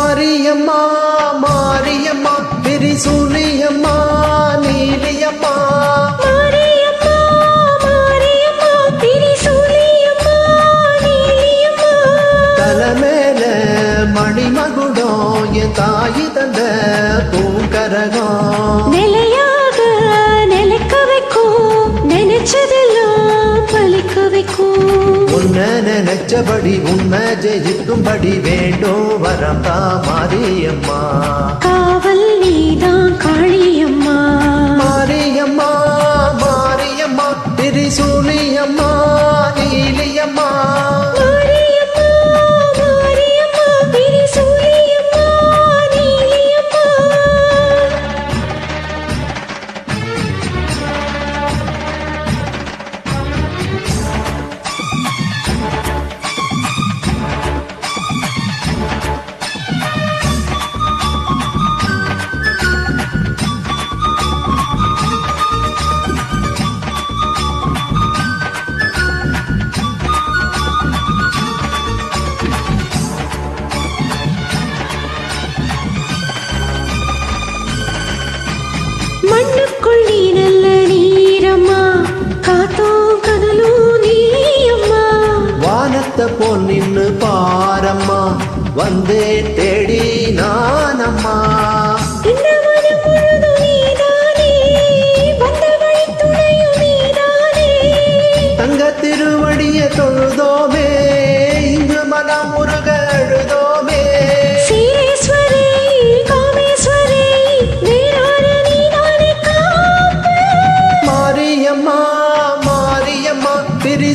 மாரியம்மா மாரியம்மா திரிசூலியம்மா நீலியம்மா. மணிமகுடம் என் தாயி தந்த பூங்கரகம். நிலையாக நிலைக்க வைக்கும் நினைச்சதெல்லாம் நினைச்சபடி உண்மை ஜெயிக்கும்படி வேண்டும் வரம் தா மாரியம்மா. காவல் நீதான் காளியம்மா. மாரியம்மா மாரியம்மா திரிசூலியம்மா நீலியம்மா. காத்தும் கடலும் நீயம்மா வானத்தை போல் நின்னு பாரம்மா வந்தே தேடி நானம்மா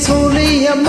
திரிசூலியம்மா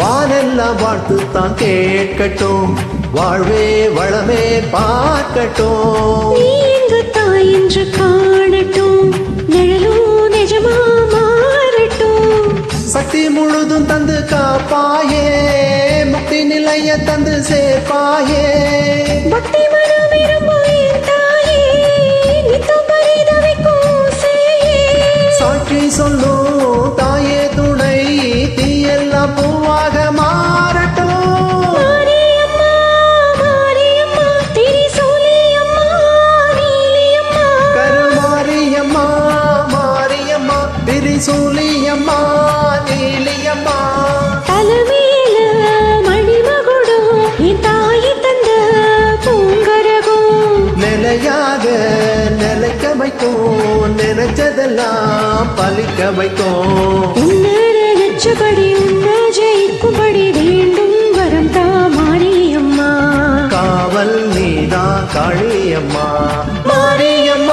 வானெல்லாம் வாழ்த்து தான் கேட்கட்டும். வாழ்வே வளமே பார்க்கட்டும். எங்கு தாய் என்று காணட்டும். நிழலும் நிஜமா மாறட்டும். சக்தி முழுதும் தந்து காப்பாயே. முக்தி நிலைய தந்து சேர்ப்பாயே. பக்தி சாட்சி சொல்லும் மாரியம்மா திரிசூலியம்மா நீலியம்மா. தலைமையில மணிமகுடம் என் தாய் தந்த பூங்கரகம் நிலையாக நிலைக்க வைக்கும் நினைச்சதெல்லாம் பலிக்க வைக்கும் நினைச்சபடி உன்னை ஜெயிக்கும்படி வேண்டும் வரம் தா மாரியம்மா. காவல் நீதான் காளியம்மா. மாரியம்மா